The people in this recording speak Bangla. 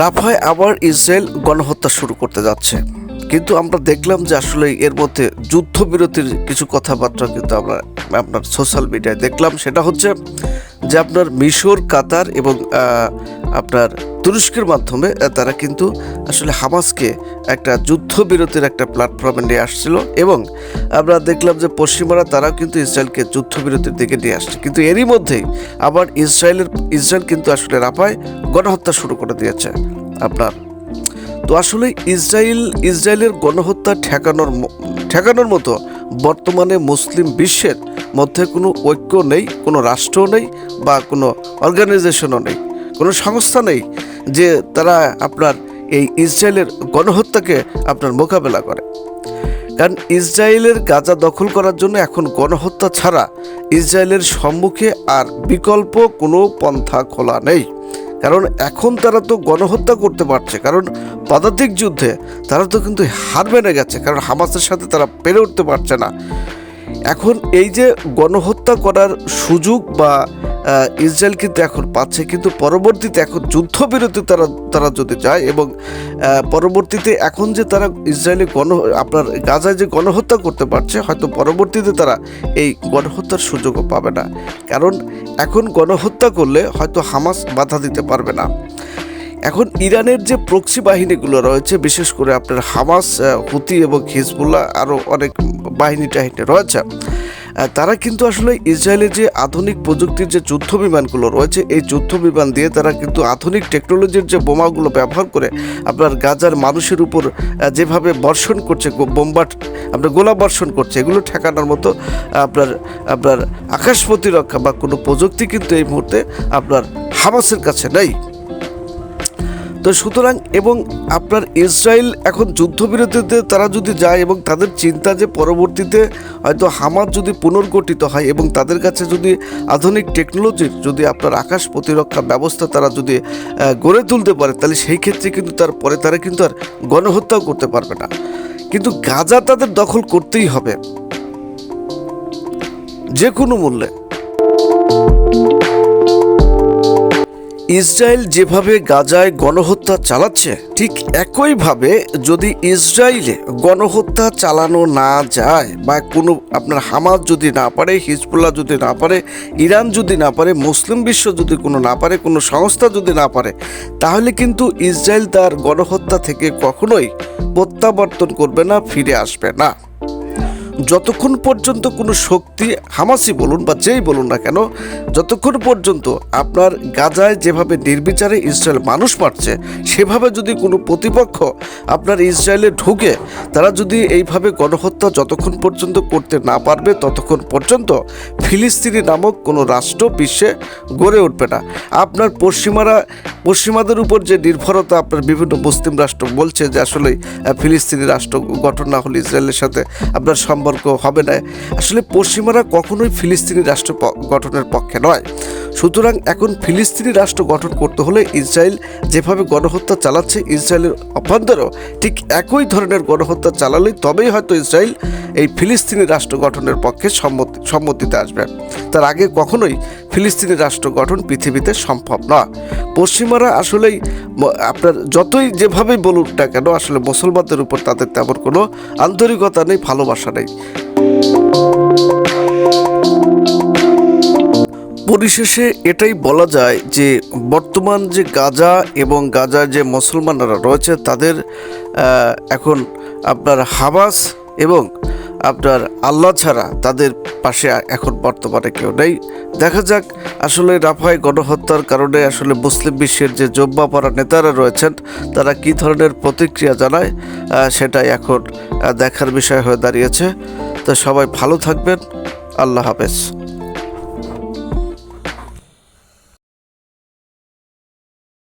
রাফায় আবার ইসরায়েল গণহত্যা শুরু করতে যাচ্ছে। কিন্তু আমরা দেখলাম যে আসলে এর মধ্যে যুদ্ধবিরতির কিছু কথাবার্তা কিন্তু আমরা আপনার সোশ্যাল মিডিয়ায় দেখলাম। সেটা হচ্ছে যে আপনার মিশর, কাতার এবং আপনার তুরস্কের মাধ্যমে তারা কিন্তু আসলে হামাসকে একটা যুদ্ধবিরতির একটা প্ল্যাটফর্মে নিয়ে আসছিল এবং আমরা দেখলাম যে পশ্চিমারা তারাও কিন্তু ইসরায়েলকে যুদ্ধবিরতির দিকে নিয়ে আসছে। কিন্তু এরই মধ্যেই আবার ইসরায়েলের, ইসরায়েল কিন্তু আসলে রাফায় গণহত্যা শুরু করে দিয়েছে আপনার। তো আসলে ইসরায়েল, ইসরায়েলের গণহত্যা ঠেকানোর ঠেকানোর মতো বর্তমানে মুসলিম বিশ্বের মধ্যে কোনো ঐক্য নেই, কোনো রাষ্ট্র নেই বা কোনো অর্গানাইজেশনও নেই। কোনো সংস্থা নেই যে তারা আপনার এই ইসরায়েলের গণহত্যাকে আপনার মোকাবেলা করে। কারণ ইসরায়েলের গাজা দখল করার জন্য এখন গণহত্যা ছাড়া ইসরায়েলের সম্মুখে আর বিকল্প কোনো পন্থা খোলা নেই। কারণ এখন তারা তো গণহত্যা করতে পারছে, কারণ পদাতিক যুদ্ধে তারা তো কিন্তু হার মেনে গেছে, কারণ হামাসের সাথে তারা পেরে উঠতে পারছে না। এখন এই যে গণহত্যা করার সুযোগ বা ইসরায়েল কিন্তু এখন পাচ্ছে, কিন্তু পরবর্তীতে এখন যুদ্ধবিরতি তারা তারা যদি যায় এবং পরবর্তীতে এখন যে তারা ইসরায়েলে গণ, আপনার গাজায় যে গণহত্যা করতে পারছে, হয়তো পরবর্তীতে তারা এই গণহত্যার সুযোগও পাবে না। কারণ এখন গণহত্যা করলে হয়তো হামাস বাধা দিতে পারবে না। এখন ইরানের যে প্রক্সি বাহিনীগুলো রয়েছে, বিশেষ করে আপনার হামাস হুতি এবং হিজবুল্লাহ আরও অনেক বাহিনী টাহিনী রয়েছে তারা কিন্তু আসলে ইসরায়েলের যে আধুনিক প্রযুক্তির যে যুদ্ধ বিমানগুলো রয়েছে, এই যুদ্ধ বিমান দিয়ে তারা কিন্তু আধুনিক টেকনোলজির যে বোমাগুলো ব্যবহার করে আপনার গাজার মানুষের উপর যেভাবে বর্ষণ করছে বোম্বার আপনার গোলা বর্ষণ করছে, এগুলো ঠেকানোর মতো, আপনার আপনার আকাশ প্রতিরক্ষা বা কোনো প্রযুক্তি কিন্তু এই মুহূর্তে আপনার হামাসের কাছে নেই। তো সুতরাং এবং আপনার ইসরায়েল এখন যুদ্ধবিরতিতে তারা যদি যায় এবং তাদের চিন্তা যে পরবর্তীতে হয়তো হামাদ যদি পুনর্গঠিত হয় এবং তাদের কাছে যদি আধুনিক টেকনোলজির যদি আপনার আকাশ প্রতিরক্ষা ব্যবস্থা তারা যদি গড়ে তুলতে পারে, তাহলে সেই ক্ষেত্রে কিন্তু তারপরে তারা কিন্তু আর গণহত্যাও করতে পারবে না। কিন্তু গাজা তাদের দখল করতেই হবে। যে কোনো মূল্যে। ইসরায়েল যেভাবে গাজায় গণহত্যা চালাচ্ছে, ঠিক একইভাবে যদি ইসরায়েলে গণহত্যা চালানো না যায় বা কোনো আপনার হামাজ যদি না পারে, হিজবুল্লাহ যদি না পারে, ইরান যদি না পারে, মুসলিম বিশ্ব যদি কোনো না পারে, কোনো সংস্থা যদি না পারে, তাহলে কিন্তু ইসরায়েল তার গণহত্যা থেকে কখনোই প্রত্যাবর্তন করবে না, ফিরে আসবে না। যতক্ষণ পর্যন্ত কোনো শক্তি হামাসি বলুন বা যেই বলুন না কেন, যতক্ষণ পর্যন্ত আপনার গাজায় যেভাবে নির্বিচারে ইসরায়েল মানুষ মারছে, সেভাবে যদি কোনো প্রতিপক্ষ আপনার ইসরায়েলে ঢুকে, তারা যদি এইভাবে গণহত্যা যতক্ষণ পর্যন্ত করতে না পারবে, ততক্ষণ পর্যন্ত ফিলিস্তিনি নামক কোনো রাষ্ট্র বিশ্বে গড়ে উঠবে না। আপনার পশ্চিমারা, পশ্চিমাদের উপর যে নির্ভরতা আপনার বিভিন্ন মুসলিম রাষ্ট্র বলছে যে আসলে ফিলিস্তিনি রাষ্ট্র গঠন না হলে ইসরায়েলের সাথে আপনার সম্পর্ক হবে না। আসলে পশ্চিমারা কখনোই ফিলিস্তিনি রাষ্ট্র গঠনের পক্ষে নয়। সুতরাং এখন ফিলিস্তিনি রাষ্ট্র গঠন করতে হলে ইসরায়েল যেভাবে গণহত্যা চালাচ্ছে, ইসরায়েলের অভ্যন্তরেও ঠিক একই ধরনের গণহত্যা চালালেই তবেই হয়তো ইসরায়েল এই ফিলিস্তিনি রাষ্ট্র গঠনের পক্ষে সম্মতি, সম্মতিতে আসবে। তার আগে কখনোই ফিলিস্তিনি রাষ্ট্র গঠন পৃথিবীতে সম্ভব নয় পশ্চিমারা আসলেই আপনার যতই যেভাবেই বলুক না কেন, আসলে মুসলমানদের উপর তাদের তেমন কোনো আন্তরিকতা নেই, ভালোবাসা নেই। পরিশেষে এটাই বলা যায় যে, বর্তমান যে গাজা এবং গাজার যে মুসলমানরা রয়েছে, তাদের এখন আপনার হাবাস এবং আপনার আল্লাহ ছাড়া তাদের পাশে এখন বর্তমানে কেউ নেই। দেখা যাক, আসলে রাফায় গণহত্যার কারণে আসলে মুসলিম বিশ্বের যে জব্বাপাড়া নেতারা রয়েছেন, তারা কি ধরনের প্রতিক্রিয়া জানায় সেটাই এখন দেখার বিষয় হয়ে দাঁড়িয়েছে। তো সবাই ভালো থাকবেন। আল্লাহ হাফেজ।